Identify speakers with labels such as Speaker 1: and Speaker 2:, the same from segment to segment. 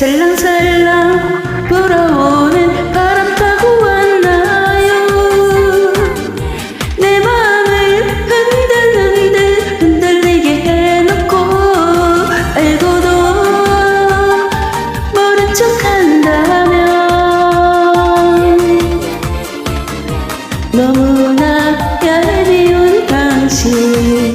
Speaker 1: 살랑살랑 불어오는 바람 타고 왔나요? 내 맘을 흔들흔들 흔들리게 해놓고 알고도 모른 척 한다면 너무나 얄미운 당신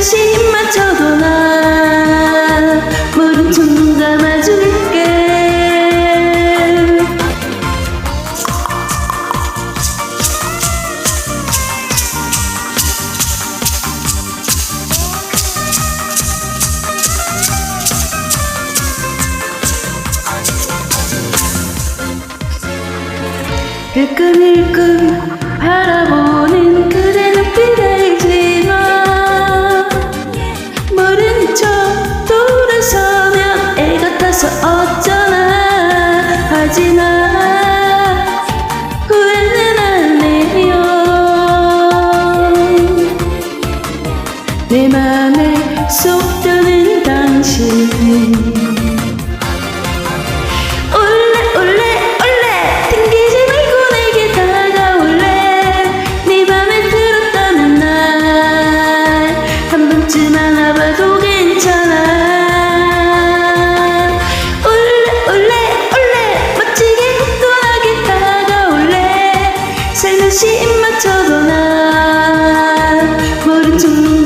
Speaker 1: 입 맞춰도 나 모른 척 눈 감아줄게. 일끈일끈 바라보 하지만 후회는 안 해요. 내 맘에 쏙 드는 당신 to.